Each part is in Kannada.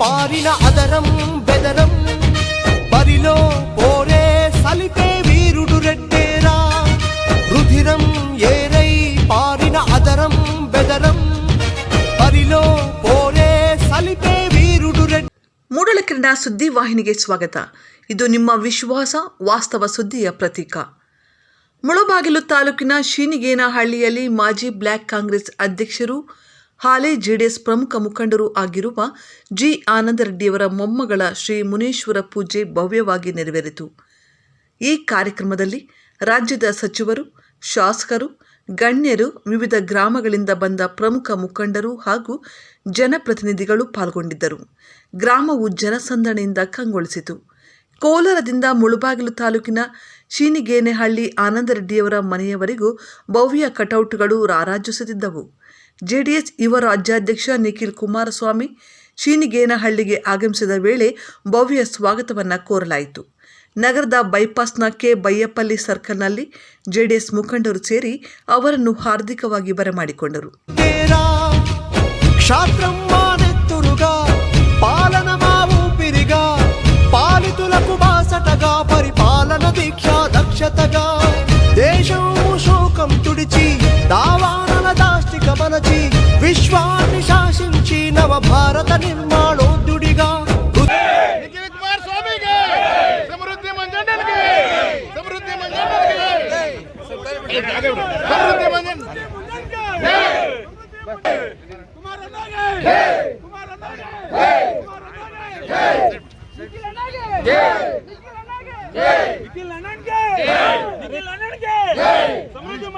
పారిన అదరం బెదరం బరిలో పోరే సలిపే వీరుడు రెడ్డేరా రుధిరం ఏరై పారిన అదరం బెదరం బరిలో పోరే సలిపే వీరుడు రెడ్డి ಮೂಡಲಕಿರಣ ಸುದ್ದಿ ವಾಹಿನಿಗೆ ಸ್ವಾಗತ ಇದು ನಿಮ್ಮ ವಿಶ್ವಾಸ ವಾಸ್ತವ ಸುದ್ದಿಯ ಪ್ರತೀಕ ಮುಳಬಾಗಿಲು ತಾಲೂಕಿನ ಶೀನಿಗೇನಹಳ್ಳಿಯಲ್ಲಿ ಮಾಜಿ ಬ್ಲ್ಯಾಕ್ ಕಾಂಗ್ರೆಸ್ ಅಧ್ಯಕ್ಷರು ಹಾಲಿ ಜೆಡಿಎಸ್ ಪ್ರಮುಖ ಮುಖಂಡರು ಆಗಿರುವ ಜಿ ಆನಂದರೆಡ್ಡಿಯವರ ಮೊಮ್ಮಗಳ ಶ್ರೀ ಮುನೇಶ್ವರ ಪೂಜೆ ಭವ್ಯವಾಗಿ ನೆರವೇರಿತು. ಈ ಕಾರ್ಯಕ್ರಮದಲ್ಲಿ ರಾಜ್ಯದ ಸಚಿವರು, ಶಾಸಕರು, ಗಣ್ಯರು, ವಿವಿಧ ಗ್ರಾಮಗಳಿಂದ ಬಂದ ಪ್ರಮುಖ ಮುಖಂಡರು ಹಾಗೂ ಜನಪ್ರತಿನಿಧಿಗಳು ಪಾಲ್ಗೊಂಡಿದ್ದರು. ಗ್ರಾಮವು ಜನಸಂದಣಿಯಿಂದ ಕಂಗೊಳಿಸಿತು. ಕೋಲಾರದಿಂದ ಮುಳುಬಾಗಿಲು ತಾಲೂಕಿನ ಶೀನಿಗೇನೆಹಳ್ಳಿ ಆನಂದರೆಡ್ಡಿಯವರ ಮನೆಯವರೆಗೂ ಭವ್ಯ ಕಟೌಟ್ಗಳು ರಾರಾಜಿಸುತ್ತಿದ್ದವು. ಜೆಡಿಎಸ್ ಯುವ ರಾಜ್ಯಾಧ್ಯಕ್ಷ ನಿಖಿಲ್ ಕುಮಾರಸ್ವಾಮಿ ಶೀನಿಗೇನಹಳ್ಳಿಗೆ ಆಗಮಿಸಿದ ವೇಳೆ ಭವ್ಯ ಸ್ವಾಗತವನ್ನು ಕೋರಲಾಯಿತು. ನಗರದ ಬೈಪಾಸ್ನ ಕೆ. ಬೈಯಪ್ಪಲ್ಲಿ ಸರ್ಕಲ್ನಲ್ಲಿ ಜೆಡಿಎಸ್ ಮುಖಂಡರು ಸೇರಿ ಅವರನ್ನು ಹಾರ್ದಿಕವಾಗಿ ಬರಮಾಡಿಕೊಂಡರು. ಪರಿಪಾಲನ ದೀಕ್ಷಾ ದಕ್ಷತಗ. ದೇಶವು ಶೋಕಂ ತುಡಿಚಿ దావానల దాష్టిక మనచి విశ్వాన్ని శాసించి నవ భారత నిర్మాణోద్యుడిగా Yeah!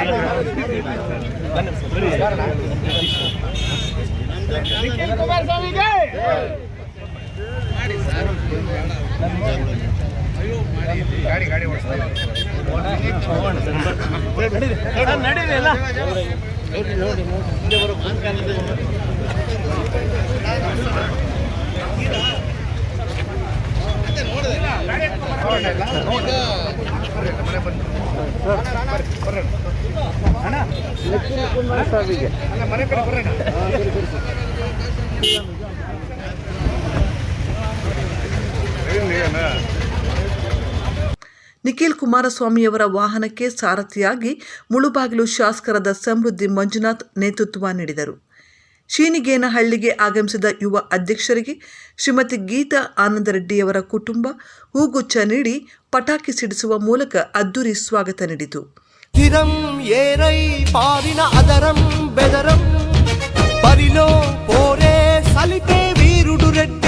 ನಾಗರಾಜನ್ಗೆ ಚಾಮಣ್ಗೆ ಕುಮಾರಸ್ವಾಮಿಗೆ ಬಾ ಬಾ ಬಾ ಬಾ ಜೈ ದೇವೇಗೌಡರಿಗೆ ನಿಖಿಲ್ ಕುಮಾರಸ್ವಾಮಿಯವರ ವಾಹನಕ್ಕೆ ಸಾರಥಿಯಾಗಿ ಮುಳುಬಾಗಿಲು ಶಾಸಕರಾದ ಸಮೃದ್ಧಿ ಮಂಜುನಾಥ್ ನೇತೃತ್ವ ನೀಡಿದರು. ಶೀನಿಗೇನಹಳ್ಳಿಗೆ ಆಗಮಿಸಿದ ಯುವ ಅಧ್ಯಕ್ಷರಿಗೆ ಶ್ರೀಮತಿ ಗೀತಾ ಆನಂದರೆಡ್ಡಿಯವರ ಕುಟುಂಬ ಹೂಗುಚ್ಛ ನೀಡಿ ಪಟಾಕಿ ಸಿಡಿಸುವ ಮೂಲಕ ಅದ್ದೂರಿ ಸ್ವಾಗತ ನೀಡಿತು. స్థిరం ఏరై పారిన అదరం బెదరం బరిలో పోరే సలిపే వీరుడు రెడ్డేరా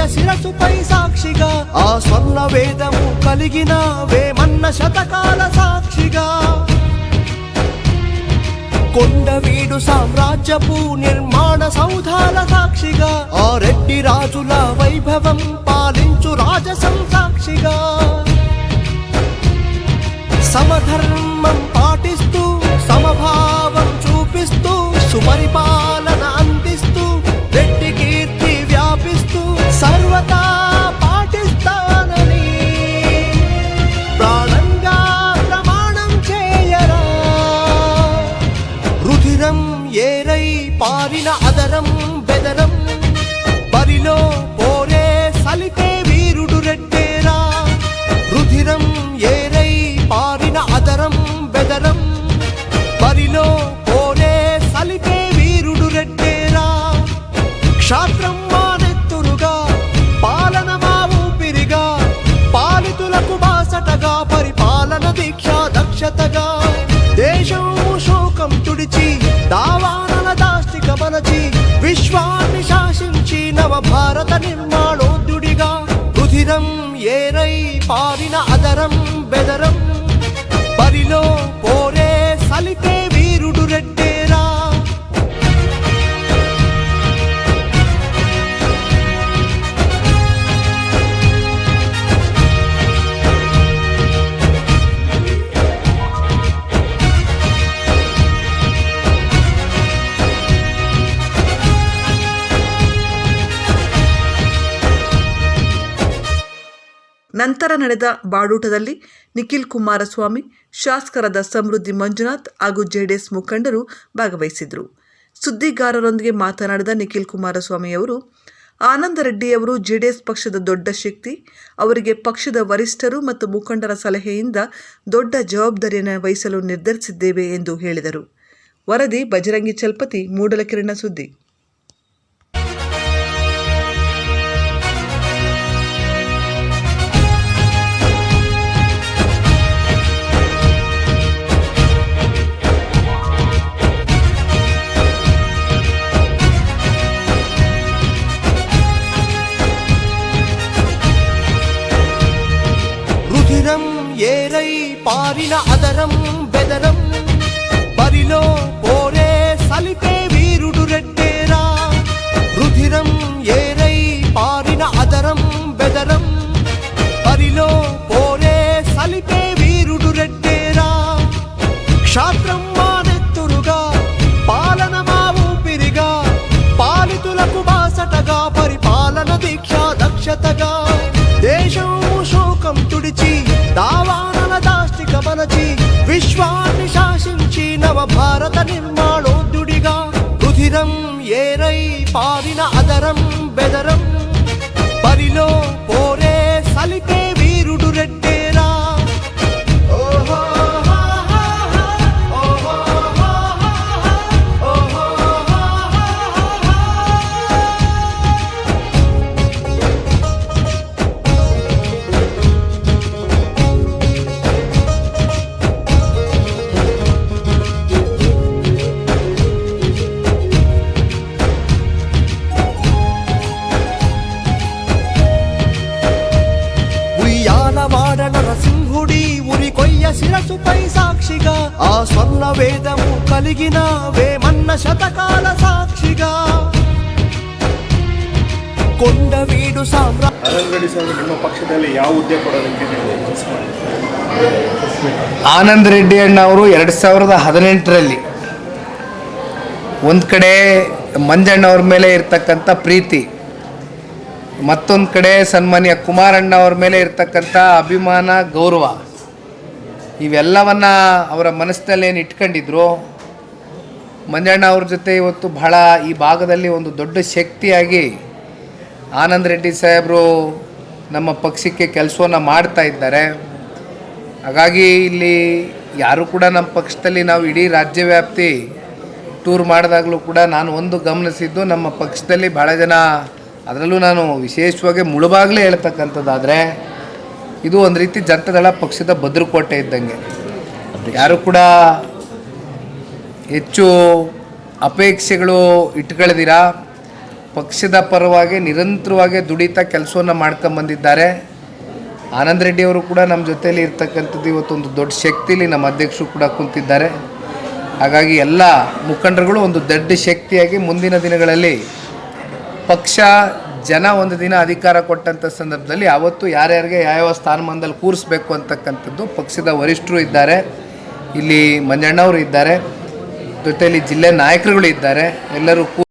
ఉరి శిరసుపై సాక్షిగా ఆ స్వర్ణ వేదము కలిగిన వేమన్న శతకాల సాక్షిగా. కొండవీడు సామ్రాజ్యపు నిర్మాణ సౌధాల సాక్షిగా ఆ రెడ్డి రాజుల వైభవం దావానల దాష్టిక మనచి విశ్వాన్ని శాసించి నవ భారత నిర్మాణోద్యుడిగా రుధిరం ఏరై పారిన అదరం బెదరం ನಂತರ ನಡೆದ ಬಾಡೂಟದಲ್ಲಿ ನಿಖಿಲ್ ಕುಮಾರಸ್ವಾಮಿ, ಶಾಸಕರಾದ ಸಮೃದ್ಧಿ ಮಂಜುನಾಥ್ ಹಾಗೂ ಜೆಡಿಎಸ್ ಮುಖಂಡರು ಭಾಗವಹಿಸಿದರು ಸುದ್ದಿಗಾರರೊಂದಿಗೆ ಮಾತನಾಡಿದ ನಿಖಿಲ್ ಕುಮಾರಸ್ವಾಮಿ ಅವರು, ಆನಂದ ರೆಡ್ಡಿಯವರು ಜೆಡಿಎಸ್ ಪಕ್ಷದ ದೊಡ್ಡ ಶಕ್ತಿ, ಅವರಿಗೆ ಪಕ್ಷದ ವರಿಷ್ಠರು ಮತ್ತು ಮುಖಂಡರ ಸಲಹೆಯಿಂದ ದೊಡ್ಡ ಜವಾಬ್ದಾರಿಯನ್ನು ವಹಿಸಲು ನಿರ್ಧರಿಸಿದ್ದೇವೆ ಎಂದು ಹೇಳಿದರು. ವರದಿ ಬಜರಂಗಿ ಚಲ್ಪತಿ, ಮೂಡಲಕಿರಣ ಸುದ್ದಿ. దీక్ష దక్షతగా దేశము శోకం తుడిచి దావానల దాష్టిక మనచి విశ్వాన్ని శాసించి నవ భారత నిర్మాణోద్యుడిగా రుధిరం ఏరై పారిన అదరం బెదరం పరిలో స్వర్ణ వేదము కలిగిన వేమన్న శతకాల సాక్షిగా కొండ వీడు సామ్రా ಆನಂದ್ ರೆಡ್ಡಿ ಸರ್ ನಿಮ್ಮ ಪಕ್ಷದಲ್ಲಿ ಯಾವ ಹುದ್ದೆ ಕೊಡೋದಕ್ಕೆ ನೀವು ಕೆಲಸ ಮಾಡಿದ್ದೀರಿ ಆನಂದ್ ರೆಡ್ಡಿ ಅಣ್ಣವರು ಎರಡು ಸಾವಿರದ ಹದಿನೆಂಟರಲ್ಲಿ ಒಂದು ಕಡೆ ಮಂಜಣ್ಣವ್ರ ಮೇಲೆ ಇರ್ತಕ್ಕಂಥ ಪ್ರೀತಿ ಮತ್ತೊಂದು ಕಡೆ ಸನ್ಮಾನ್ಯ ಕುಮಾರಣ್ಣವ್ರ ಮೇಲೆ ಇರ್ತಕ್ಕಂಥ ಅಭಿಮಾನ ಗೌರವ ಇವೆಲ್ಲವನ್ನ ಅವರ ಮನಸ್ಸಿನಲ್ಲಿ ಏನು ಇಟ್ಕೊಂಡಿದ್ರು? ಮಂಜಣ್ಣ ಅವ್ರ ಜೊತೆ ಇವತ್ತು ಬಹಳ ಈ ಭಾಗದಲ್ಲಿ ಒಂದು ದೊಡ್ಡ ಶಕ್ತಿಯಾಗಿ ಆನಂದ್ ರೆಡ್ಡಿ ಸಾಹೇಬರು ನಮ್ಮ ಪಕ್ಷಕ್ಕೆ ಕೆಲಸವನ್ನು ಮಾಡ್ತಾ ಇದ್ದಾರೆ. ಹಾಗಾಗಿ ಇಲ್ಲಿ ಯಾರು ಕೂಡ ನಮ್ಮ ಪಕ್ಷದಲ್ಲಿ ನಾವು ಇಡೀ ರಾಜ್ಯವ್ಯಾಪ್ತಿ ಟೂರ್ ಮಾಡಿದಾಗಲೂ ಕೂಡ ನಾನು ಒಂದು ಗಮನಿಸಿದ್ದು ನಮ್ಮ ಪಕ್ಷದಲ್ಲಿ ಭಾಳ ಜನ ಅದರಲ್ಲೂ ನಾನು ವಿಶೇಷವಾಗಿ ಮುಳುಬಾಗಲೇ ಹೇಳ್ತಕ್ಕಂಥದ್ದಾದರೆ ಇದು ಒಂದು ರೀತಿ ಜನತಾದಳ ಪಕ್ಷದ ಭದ್ರಕೋಟೆ ಇದ್ದಂಗೆ. ಯಾರು ಕೂಡ ಹೆಚ್ಚು ಅಪೇಕ್ಷೆಗಳು ಇಟ್ಕೊಳ್ದಿರ ಪಕ್ಷದ ಪರವಾಗಿ ನಿರಂತರವಾಗಿ ದುಡಿತಾ ಕೆಲಸವನ್ನು ಮಾಡ್ಕೊಂಬಂದಿದ್ದಾರೆ ಆನಂದ್ ರೆಡ್ಡಿ ಅವರು ಕೂಡ ನಮ್ಮ ಜೊತೆಯಲ್ಲಿ ಇರ್ತಕ್ಕಂಥದ್ದು ಇವತ್ತೊಂದು ದೊಡ್ಡ ಶಕ್ತಿಯಲ್ಲಿ ನಮ್ಮ ಅಧ್ಯಕ್ಷರು ಕೂಡ ಕುಂತಿದ್ದಾರೆ. ಹಾಗಾಗಿ ಎಲ್ಲ ಮುಖಂಡರುಗಳು ಒಂದು ದೊಡ್ಡ ಶಕ್ತಿಯಾಗಿ ಮುಂದಿನ ದಿನಗಳಲ್ಲಿ ಪಕ್ಷ ಜನ ಒಂದು ದಿನ ಅಧಿಕಾರ ಕೊಟ್ಟಂಥ ಸಂದರ್ಭದಲ್ಲಿ ಯಾವತ್ತು ಯಾರ್ಯಾರಿಗೆ ಯಾವ್ಯಾವ ಸ್ಥಾನಮಾನದಲ್ಲಿ ಕೂರಿಸ್ಬೇಕು ಅಂತಕ್ಕಂಥದ್ದು ಪಕ್ಷದ ವರಿಷ್ಠರು ಇದ್ದಾರೆ. ಇಲ್ಲಿ ಮಂಜಣ್ಣವರು ಇದ್ದಾರೆ. ಜೊತೆಯಲ್ಲಿ ಜಿಲ್ಲೆ ನಾಯಕರುಗಳು ಇದ್ದಾರೆ. ಎಲ್ಲರೂ